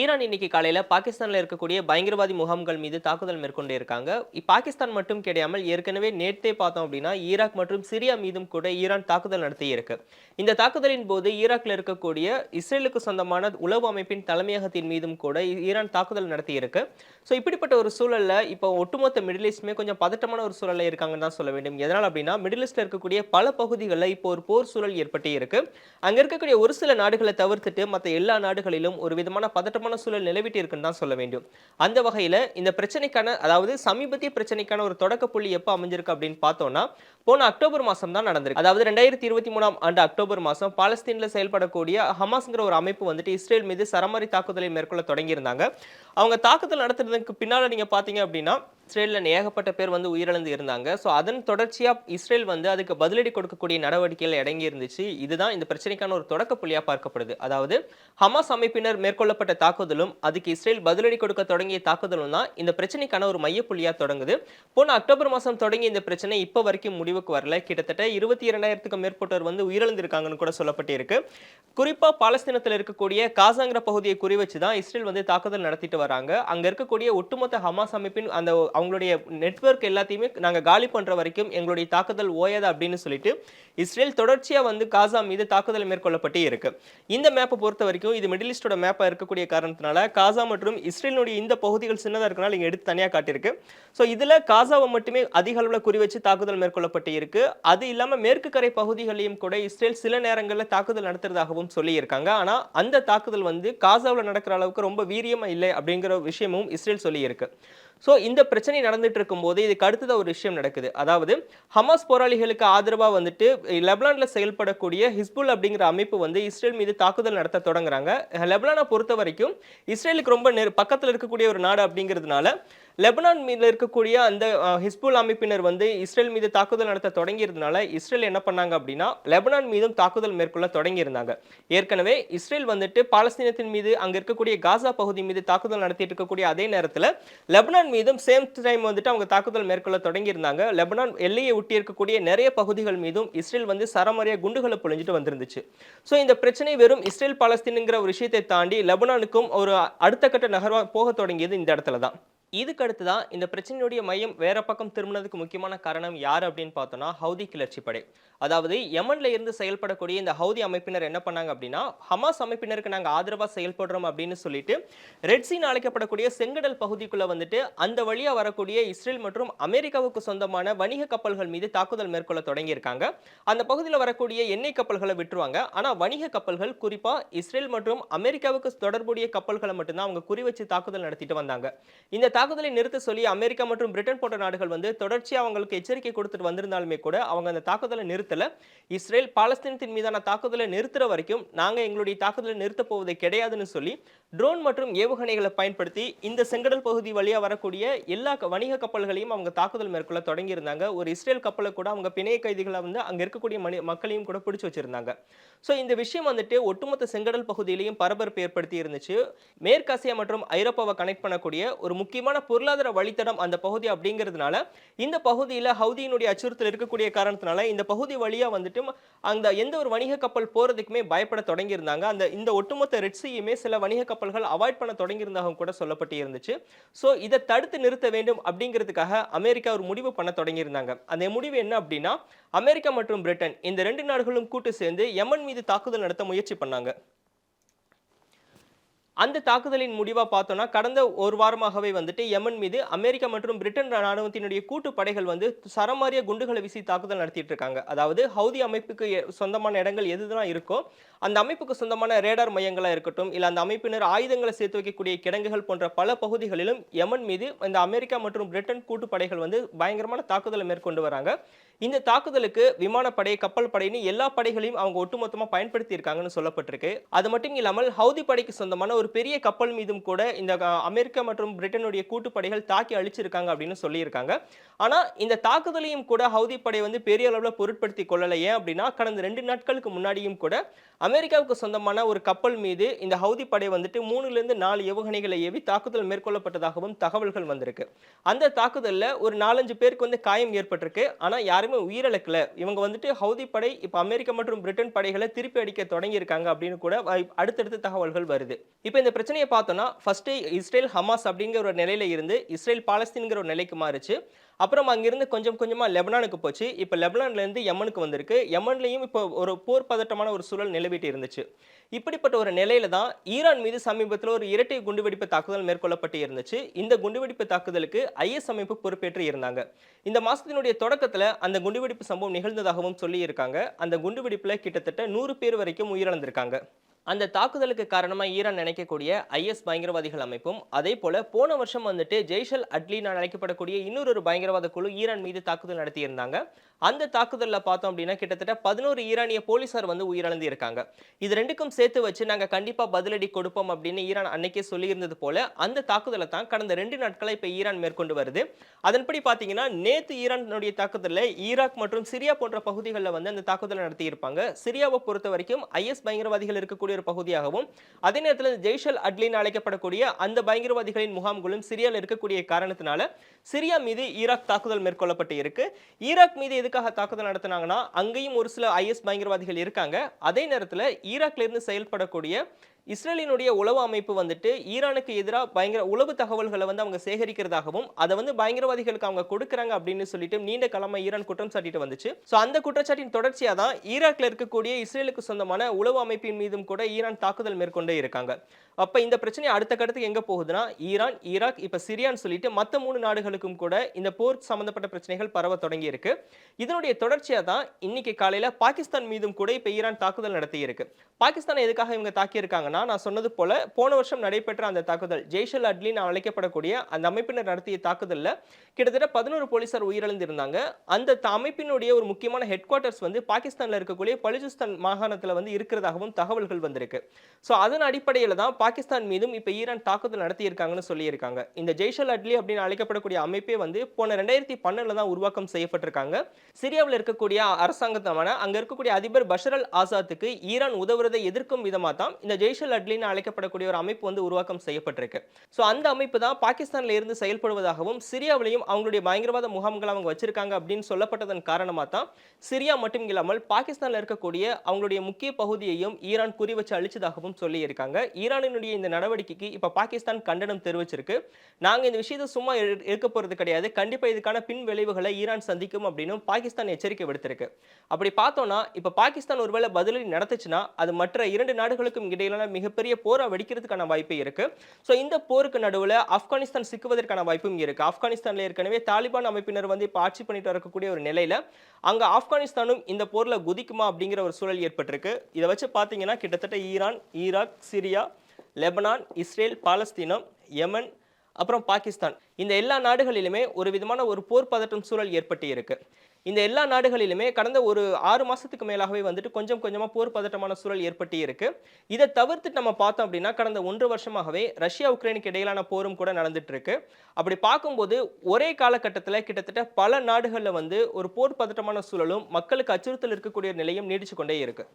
Iran இன்னைக்கு காலையில் பாகிஸ்தானில் இருக்கக்கூடிய பயங்கரவாதி முகாம்கள் மீது தாக்குதல் மேற்கொண்டு இருக்காங்க. பாகிஸ்தான் மட்டும் கிடையாமல் ஏற்கனவே நேற்றே பார்த்தோம் அப்படின்னா ஈராக் மற்றும் சிரியா மீதும் கூட ஈரான் தாக்குதல் நடத்தியிருக்கு இந்த தாக்குதலின் போது ஈராக்கில் இருக்கக்கூடிய இஸ்ரேலுக்கு சொந்தமான உளவு அமைப்பின் தலைமையகத்தின் மீதும் கூட ஈரான் தாக்குதல் நடத்தியிருக்கு ஸோ இப்படிப்பட்ட ஒரு சூழல்ல இப்போ ஒட்டுமொத்த மிடில் ஈஸ்டுமே கொஞ்சம் பதட்டமான ஒரு சூழல்ல இருக்காங்கன்னு தான் சொல்ல வேண்டும். எதனால் அப்படின்னா மிடில் ஈஸ்ட்டில் இருக்கக்கூடிய பல பகுதிகளில் இப்போ ஒரு போர் சூழல் ஏற்பட்டு இருக்கு. அங்கே இருக்கக்கூடிய ஒரு சில நாடுகளை தவிர்த்துட்டு மற்ற எல்லா நாடுகளிலும் ஒரு விதமான பதட்டமான சூழல் நிலவிட்டு இருக்குன்னு தான் சொல்ல வேண்டும். அந்த வகையில் இந்த பிரச்சனைக்கான அதாவது சமீபத்திய பிரச்சனைக்கான ஒரு தொடக்க புள்ளி எப்போ அமைஞ்சிருக்கு அப்படின்னு பார்த்தோம்னா போன அக்டோபர் மாதம் தான் நடந்திருக்கு. அதாவது ரெண்டாயிரத்தி இருபத்தி மூணாம் ஆண்டு அக்டோபர் மாதம் பாலஸ்தீனில் செயல்படக்கூடிய ஹமாஸ்ங்கிற ஒரு அமைப்பு வந்துட்டு இஸ்ரேல் மீது சரமாரி தாக்குதலை மேற்கொள்ள தொடங்கியிருந்தாங்க. அவங்க தாக்குதல் நடத்துறதுக்கு பின்னால் நீங்க பார்த்தீங்க அப்படின்னா இஸ்ரேலில் ஏகப்பட்ட பேர் வந்து உயிரிழந்து இருந்தாங்க. ஸோ அதன் தொடர்ச்சியாக இஸ்ரேல் வந்து அதுக்கு பதிலடி கொடுக்கக்கூடிய நடவடிக்கைகள் அடங்கி இருந்துச்சு. இதுதான் இந்த பிரச்சனைக்கான ஒரு தொடக்க புள்ளியாக பார்க்கப்படுது. அதாவது ஹமாஸ் அமைப்பினர் மேற்கொள்ளப்பட்ட தாக்குதலும் அதுக்கு இஸ்ரேல் பதிலடி கொடுக்க தொடங்கிய தாக்குதலும் தான் இந்த பிரச்சனைக்கான ஒரு மையப்புள்ளியா தொடங்குது. போன அக்டோபர் மாதம் தொடங்கி இந்த பிரச்சனை இப்போ வரைக்கும் முடிவுக்கு வரல. கிட்டத்தட்ட இருபத்தி இரண்டாயிரத்துக்கும் மேற்பட்டோர் வந்து உயிரிழந்திருக்காங்கன்னு கூட சொல்லப்பட்டிருக்கு. குறிப்பா பாலஸ்தீனத்தில் இருக்கக்கூடிய காசாங்கிற பகுதியை குறி வச்சு தான் இஸ்ரேல் வந்து தாக்குதல் நடத்திட்டு வராங்க. அங்க இருக்கக்கூடிய ஒட்டுமொத்த ஹமாஸ் அமைப்பின் அந்த அவங்களுடைய நெட்வொர்க் எல்லாத்தையுமே நாங்கள் காலி பண்ணுற வரைக்கும் எங்களுடைய தாக்குதல் ஓயாது அப்படின்னு சொல்லிட்டு இஸ்ரேல் தொடர்ச்சியாக வந்து காசா மீது தாக்குதல் மேற்கொள்ளப்பட்டே இருக்கு. இந்த மேப்பை பொறுத்த வரைக்கும் இது மிடில் ஈஸ்டோட மேப்பாக இருக்கக்கூடிய காரணத்தினால காசா மற்றும் இஸ்ரேலினுடைய இந்த பகுதிகள் சின்னதாக இருக்கனால இங்கே எடுத்து தனியாக காட்டியிருக்கு. ஸோ இதில் காசாவை மட்டுமே அதிக அளவில் குறி வச்சு தாக்குதல் மேற்கொள்ளப்பட்டு இருக்கு. அது இல்லாமல் மேற்கு கரை பகுதிகளையும் கூட இஸ்ரேல் சில நேரங்களில் தாக்குதல் நடத்துறதாகவும் சொல்லியிருக்காங்க. ஆனால் அந்த தாக்குதல் வந்து காசாவில் நடக்கிற அளவுக்கு ரொம்ப வீரியமாக இல்லை அப்படிங்கிற விஷயமும் இஸ்ரேல் சொல்லியிருக்கு. ஸோ இந்த பிரச்சனை நடந்துட்டு இருக்கும்போது இதுக்கு அடுத்ததாக ஒரு விஷயம் நடக்குது. அதாவது ஹமாஸ் போராளிகளுக்கு ஆதரவாக வந்துட்டு லெபனான்ல செயல்படக்கூடிய ஹிஸ்புல் அப்படிங்கிற அமைப்பு வந்து இஸ்ரேல் மீது தாக்குதல் நடத்த தொடங்குறாங்க. லெபனானை பொறுத்த வரைக்கும் இஸ்ரேலுக்கு ரொம்ப நெரு பக்கத்தில் இருக்கக்கூடிய ஒரு நாடு அப்படிங்கிறதுனால லெபனான் மீது இருக்கக்கூடிய அந்த ஹிஸ்புல் அமைப்பினர் வந்து இஸ்ரேல் மீது தாக்குதல் நடத்த தொடங்கியிருந்தனால இஸ்ரேல் என்ன பண்ணாங்க அப்படின்னா லெபனான் மீதும் தாக்குதல் மேற்கொள்ள தொடங்கியிருந்தாங்க. ஏற்கனவே இஸ்ரேல் வந்துட்டு பாலஸ்தீனத்தின் மீது அங்கே இருக்கக்கூடிய காசா பகுதி மீது தாக்குதல் நடத்திட்டு இருக்கக்கூடிய அதே நேரத்தில் லெபனான் மீதும் சேம் டைம் வந்துட்டு அவங்க தாக்குதல் மேற்கொள்ள தொடங்கியிருந்தாங்க. லெபனான் எல்லையை ஒட்டி இருக்கக்கூடிய நிறைய பகுதிகள் மீதும் இஸ்ரேல் வந்து சரமாரியாக குண்டுகளை பொழிஞ்சிட்டு வந்திருந்துச்சு. ஸோ இந்த பிரச்சனை வெறும் இஸ்ரேல் பாலஸ்தீனுங்கிற ஒரு விஷயத்தை தாண்டி லெபனானுக்கும் ஒரு அடுத்த கட்ட நகர்வாக போக தொடங்கியது இந்த இடத்துல தான் இதுக்கடுத்து தான் இந்த பிரச்சனையுடைய மையம் வேற பக்கம் திரும்பினதுக்கு முக்கியமான காரணம் யார் அப்படின்னு பார்த்தோம்னா ஹவுதி கிளர்ச்சி படை. அதாவது யமன்ல இருந்து செயல்படக்கூடிய இந்த ஹவுதி அமைப்பினர் என்ன பண்ணாங்க அப்படின்னா ஹமாஸ் அமைப்பினருக்கு நாங்கள் ஆதரவாக செயல்படுறோம் அப்படின்னு சொல்லிட்டு ரெட் அழைக்கப்படக்கூடிய செங்கடல் பகுதிக்குள்ள வந்துட்டு அந்த வழியாக வரக்கூடிய இஸ்ரேல் மற்றும் அமெரிக்காவுக்கு சொந்தமான வணிக கப்பல்கள் மீது தாக்குதல் மேற்கொள்ள தொடங்கியிருக்காங்க. அந்த பகுதியில் வரக்கூடிய எண்ணெய் கப்பல்களை விட்டுருவாங்க. ஆனால் வணிக கப்பல்கள் குறிப்பாக இஸ்ரேல் மற்றும் அமெரிக்காவுக்கு தொடர்புடைய கப்பல்களை மட்டும்தான் அவங்க குறி வச்சு தாக்குதல் நடத்திட்டு வந்தாங்க. இந்த தாக்குதலை நிறுத்த சொல்லி அமெரிக்கா மற்றும் பிரிட்டன் போன்ற நாடுகள் வந்து தொடர்ச்சியாக அவங்களுக்கு எச்சரிக்கை கொடுத்துட்டு வந்திருந்தாலுமே கூட அவங்க அந்த தாக்குதலை நிறுத்தலை. இஸ்ரேல் பாலஸ்தீனத்தின் மீதான தாக்குதலை நிறுத்துற வரைக்கும் நாங்கள் எங்களுடைய தாக்குதலை நிறுத்த போவது கிடையாதுன்னு சொல்லி ட்ரோன் மற்றும் ஏவுகணைகளை பயன்படுத்தி இந்த செங்கடல் பகுதி வழியாக வரக்கூடிய எல்லா வணிக கப்பல்களையும் அவங்க தாக்குதல் மேற்கொள்ள தொடங்கியிருந்தாங்க. ஒரு இஸ்ரேல் கப்பலை கூட அவங்க பிணைய கைதிகளை வந்து அங்கே இருக்கக்கூடிய மனி மக்களையும் கூட பிடிச்சி வச்சிருந்தாங்க. ஸோ இந்த விஷயம் வந்துட்டு ஒட்டுமொத்த செங்கடல் பகுதியிலையும் பரபரப்பு ஏற்படுத்தி இருந்துச்சு. மேற்காசியா மற்றும் ஐரோப்பாவை கனெக்ட் பண்ணக்கூடிய ஒரு முக்கியமான பொருளாதார வழித்தடம் அந்த பகுதி அப்படிங்கிறதுனால இந்த பகுதியில் ஹவுதியினுடைய அச்சுறுத்தல் இருக்கக்கூடிய காரணத்தினால இந்த பகுதி வழியா வந்துட்டு அந்த எந்த ஒரு வணிக கப்பல் போறதுக்குமே பயப்பட தொடங்கியிருந்தாங்க. அந்த இந்த ஒட்டுமொத்த ரெட்ஸையுமே சில வணிக கப்பல்கள் அவாய்ட் பண்ண தொடங்கியிருந்தாகவும் கூட சொல்லப்பட்டு இருந்துச்சு. ஸோ இதை தடுத்து நிறுத்த வேண்டும் அப்படிங்கிறதுக்காக அமெரிக்கா ஒரு முடிவு பண்ண தொடங்கியிருந்தாங்க. அந்த முடிவு என்ன அப்படின்னா அமெரிக்கா மற்றும் பிரிட்டன் இந்த ரெண்டு நாடுகளும் கூட்டு சேர்ந்து யமன் மீது தாக்குதல் நடத்த முயற்சி பண்ணாங்க. அந்த தாக்குதலின் முடிவாக பார்த்தோன்னா கடந்த ஒரு வாரமாகவே வந்துட்டு யமன் மீது அமெரிக்கா மற்றும் பிரிட்டன் ராணுவத்தினுடைய கூட்டு படைகள் வந்து சரமாரிய குண்டுகளை வீசி தாக்குதல் நடத்திட்டு இருக்காங்க அதாவது ஹவுதி அமைப்புக்கு சொந்தமான இடங்கள் எதுதான் இருக்கோ அந்த அமைப்புக்கு சொந்தமான ரேடார் மையங்களாக இருக்கட்டும் இல்லை அந்த அமைப்பினர் ஆயுதங்களை சேர்த்து வைக்கக்கூடிய கிடங்குகள் போன்ற பல பகுதிகளிலும் யமன் மீது இந்த அமெரிக்கா மற்றும் பிரிட்டன் கூட்டு படைகள் வந்து பயங்கரமான தாக்குதலை மேற்கொண்டு வராங்க. இந்த தாக்குதலுக்கு விமானப்படை கப்பல் படைன்னு எல்லா படைகளையும் அவங்க ஒட்டுமொத்தமாக பயன்படுத்தி இருக்காங்கன்னு சொல்லப்பட்டிருக்கு. அது மட்டும் இல்லாமல் ஹவுதி படைக்கு சொந்தமான ஒரு பெரிய கப்பல் மீதும் கூட இந்த அமெரிக்கா மற்றும் பிரிட்டனுடைய கூட்டுப்படைகள் தாக்கி அழிச்சிருக்காங்க அப்படின்னு சொல்லியிருக்காங்க. ஆனா இந்த தாக்குதலையும் கூட ஹவுதி படை வந்து பெரிய அளவில் பொருட்படுத்தி கொள்ளலை. ஏன் அப்படின்னா கடந்த ரெண்டு நாட்களுக்கு முன்னாடியும் கூட அமெரிக்காவுக்கு சொந்தமான ஒரு கப்பல் மீது இந்த ஹவுதி படை வந்துட்டு மூணுல இருந்து நாலு ஏவுகணைகளை ஏவி தாக்குதல் மேற்கொள்ளப்பட்டதாகவும் தகவல்கள் வந்திருக்கு. அந்த தாக்குதல்ல ஒரு நாலஞ்சு பேருக்கு வந்து காயம் ஏற்பட்டிருக்கு. ஆனா யாருமே உயிரிழக்கல. இவங்க வந்துட்டு ஹவுதி படை இப்போ அமெரிக்கா மற்றும் பிரிட்டன் படைகளை திருப்பி அடிக்க தொடங்கியிருக்காங்க அப்படின்னு கூட அடுத்தடுத்து தகவல்கள் வருது. இப்போ இப்போ இந்த பிரச்சனையை பார்த்தோன்னா ஃபஸ்ட்டு இஸ்ரேல் ஹமாஸ் அப்படிங்கிற ஒரு நிலையில இருந்து இஸ்ரேல் பாலஸ்தீன்கிற ஒரு நிலைக்கு மாறுச்சு. அப்புறம் அங்கிருந்து கொஞ்சம் கொஞ்சமாக லெபனானுக்கு போச்சு. இப்போ லெபனான்லேருந்து யமனுக்கு வந்திருக்கு. யமன்லேயும் இப்போ ஒரு போர் பதட்டமான ஒரு சூழல் நிலவிட்டு இருந்துச்சு. இப்படிப்பட்ட ஒரு நிலையில தான் ஈரான் மீது சமீபத்தில் ஒரு இரட்டை குண்டுவெடிப்பு தாக்குதல் மேற்கொள்ளப்பட்டு இருந்துச்சு. இந்த குண்டுவெடிப்பு தாக்குதலுக்கு ஐஎஸ் அமைப்பு பொறுப்பேற்று இருந்தாங்க. இந்த மாதத்தினுடைய தொடக்கத்தில் அந்த குண்டுவெடிப்பு சம்பவம் நிகழ்ந்ததாகவும் சொல்லியிருக்காங்க. அந்த குண்டுவெடிப்பில் கிட்டத்தட்ட நூறு பேர் வரைக்கும் உயிரிழந்திருக்காங்க. அந்த தாக்குதலுக்கு காரணமாக ஈரான் நினைக்கக்கூடிய ஐஎஸ் பயங்கரவாதிகள் அமைப்பும் அதே போல போன வருஷம் வந்துட்டு ஜெய்ஷல் அட்லின்னு அழைக்கப்படக்கூடிய இன்னொரு ஒரு பயங்கரவாத குழு ஈரான் மீது தாக்குதல் நடத்தியிருந்தாங்க. அந்த தாக்குதலில் பார்த்தோம் அப்படின்னா கிட்டத்தட்ட பதினோரு ஈரானிய போலீசார் வந்து உயிரிழந்து இருக்காங்க இது ரெண்டுக்கும் சேர்த்து வச்சு நாங்கள் கண்டிப்பாக பதிலடி கொடுப்போம் அப்படின்னு ஈரான் அன்னைக்கே சொல்லியிருந்தது போல அந்த தாக்குதலை தான் கடந்த ரெண்டு நாட்களாக இப்போ ஈரான் மேற்கொண்டு வருது. அதன்படி பார்த்தீங்கன்னா நேற்று ஈரானுடைய தாக்குதலில் ஈராக் மற்றும் சிரியா போன்ற பகுதிகளில் வந்து அந்த தாக்குதலை நடத்தியிருப்பாங்க. சிரியாவை பொறுத்த வரைக்கும் ஐஎஸ் பயங்கரவாதிகள் இருக்கக்கூடிய ஒரு பகுதியாகவும் அதே நேரத்தில் ஜெய்ஷல் அட்லின்னு அழைக்கப்படக்கூடிய அந்த பயங்கரவாதிகளின் முகாம்களும் சிரியாவில் இருக்கக்கூடிய காரணத்தினால சிரியா மீது ஈராக் தாக்குதல் மேற்கொள்ளப்பட்டு இருக்கு. ஈராக் மீது எதுக்காக தாக்குதல் நடத்தினாங்கன்னா அங்கேயும் ஒரு சில ஐஎஸ் பயங்கரவாதிகள் இருக்காங்க. அதே நேரத்தில் ஈராக்லேருந்து செயல்படக்கூடிய இஸ்ரேலினுடைய உளவு அமைப்பு வந்துட்டு ஈரானுக்கு எதிராக பயங்கர உளவு தகவல்களை வந்து அவங்க சேகரிக்கிறதாகவும் அதை வந்து பயங்கரவாதிகளுக்கு அவங்க கொடுக்குறாங்க அப்படின்னு சொல்லிட்டு நீண்ட காலமாக ஈரான் குற்றம் சாட்டிட்டு வந்துச்சு. ஸோ அந்த குற்றச்சாட்டின் தொடர்ச்சியாக தான் ஈராக்ல இருக்கக்கூடிய இஸ்ரேலுக்கு சொந்தமான உளவு அமைப்பின் மீதும் கூட ஈரான் தாக்குதல் மேற்கொண்டே இருக்காங்க. அப்போ இந்த பிரச்சனை அடுத்த கட்டத்துக்கு எங்கே போகுதுன்னா ஈரான் ஈராக் இப்போ சிரியான்னு சொல்லிட்டு மற்ற மூணு நாடுகளுக்கும் கூட இந்த போர் சம்மந்தப்பட்ட பிரச்சனைகள் பரவ தொடங்கி இருக்கு. இதனுடைய தொடர்ச்சியாக தான் இன்னைக்கு காலையில் பாகிஸ்தான் மீதும் கூட இப்போ ஈரான் தாக்குதல் நடத்தி இருக்கு பாகிஸ்தானை எதுக்காக இவங்க தாக்கியிருக்காங்க என்னன்னா நான் சொன்னது போல போன வருஷம் நடைபெற்ற அந்த தாக்குதல் ஜெய்ஷல் அட்லின் அழைக்கப்படக்கூடிய அந்த அமைப்பினர் நடத்திய தாக்குதலில் கிட்டத்தட்ட பதினோரு போலீசார் உயிரிழந்திருந்தாங்க. அந்த அமைப்பினுடைய ஒரு முக்கியமான ஹெட் குவார்ட்டர்ஸ் வந்து பாகிஸ்தானில் இருக்கக்கூடிய பலுஜிஸ்தான் மாகாணத்தில் வந்து இருக்கிறதாகவும் தகவல்கள் வந்திருக்கு. ஸோ அதன் அடிப்படையில் தான் பாகிஸ்தான் மீதும் இப்போ ஈரான் தாக்குதல் நடத்தியிருக்காங்கன்னு சொல்லியிருக்காங்க. இந்த ஜெய்ஷல் அட்லி அப்படின்னு அழைக்கப்படக்கூடிய அமைப்பே வந்து போன ரெண்டாயிரத்தி பன்னெண்டில் தான் உருவாக்கம் செய்யப்பட்டிருக்காங்க. சிரியாவில் இருக்கக்கூடிய அரசாங்கத்தமான அங்கே இருக்கக்கூடிய அதிபர் பஷர் அல் ஆசாத்துக்கு ஈரான் உதவுறதை எதிர்க்கும் விதமாக தான் இந்த ஜெய்ஷல் அட்லின்னு அழைக்கப்படக்கூடிய ஒரு அமைப்பு வந்து உருவாக்கம் செய்யப்பட்டிருக்கு. ஸோ அந்த அமைப்பு தான் பாகிஸ்தானில் இருந்து செயல்படுவதாகவும் சிரியாவிலையும் அவங்களுடைய பயங்கரவாத முகாம்கள் அவங்க வச்சிருக்காங்க அப்படின்னு சொல்லப்பட்டதன் காரணமாக தான் சிரியா மட்டும் இல்லாமல் பாகிஸ்தானில் இருக்கக்கூடிய அவங்களுடைய முக்கிய பகுதியையும் ஈரான் குறி வச்சு அழிச்சதாகவும் சொல்லியிருக்காங்க. ஈரானினுடைய இந்த நடவடிக்கைக்கு இப்போ பாகிஸ்தான் கண்டனம் தெரிவிச்சிருக்கு. நாங்கள் இந்த விஷயத்தை சும்மா இருக்க போகிறது கிடையாது. கண்டிப்பாக இதுக்கான பின் விளைவுகளை ஈரான் சந்திக்கும் அப்படின்னு பாகிஸ்தான் எச்சரிக்கை விடுத்திருக்கு. அப்படி பார்த்தோம்னா இப்போ பாகிஸ்தான் ஒருவேளை பதிலடி நடத்துச்சுன்னா அது மற்ற இரண்டு நாடுகளுக்கும் இடையிலான மிகப்பெரிய போரை வெடிக்கிறதுக்கான வாய்ப்பு இருக்கு. ஸோ இந்த போருக்கு நடுவில் ஆப்கானிஸ்தான் சிக்குவதற்கான வாய்ப்பும் இருக்கு. ஆப்கானிஸ்தானில் ஏற்கனவே தாலிபான் அமைப்பினர் வந்து இப்போ ஆட்சி பண்ணிட்டு வரக்கூடிய ஒரு நிலையில அங்கே ஆப்கானிஸ்தானும் இந்த போரில் குதிக்குமா அப்படிங்கிற ஒரு சூழல் ஏற்பட்டிருக்கு. இதை வச்சு பார்த்தீங்கன்னா கிட்டத்தட்ட Iran Iraq Syria Lebanon Israel பாலஸ்தீனம் யமன் அப்புறம் பாகிஸ்தான். இந்த எல்லா நாடுகளிலுமே ஒரு விதமான ஒரு போர் பதட்டம் சூழல் ஏற்பட்டு இருக்கு இந்த எல்லா நாடுகளிலுமே கடந்த ஒரு ஆறு மாதத்துக்கு மேலாகவே வந்துட்டு கொஞ்சம் கொஞ்சமாக போர் பதட்டமான சூழல் ஏற்பட்டு இருக்கு. இதை தவிர்த்து நம்ம பார்த்தோம் அப்படின்னா கடந்த ஒன்று வருஷமாகவே ரஷ்யா உக்ரைனுக்கு இடையிலான போரும் கூட நடந்துட்டு இருக்கு. அப்படி பார்க்கும்போது ஒரே காலகட்டத்தில் கிட்டத்தட்ட பல நாடுகளில் வந்து ஒரு போர் பதட்டமான சூழலும் மக்களுக்கு அச்சுறுத்தல் இருக்கக்கூடிய நிலையும் நீடிச்சு கொண்டே இருக்கு.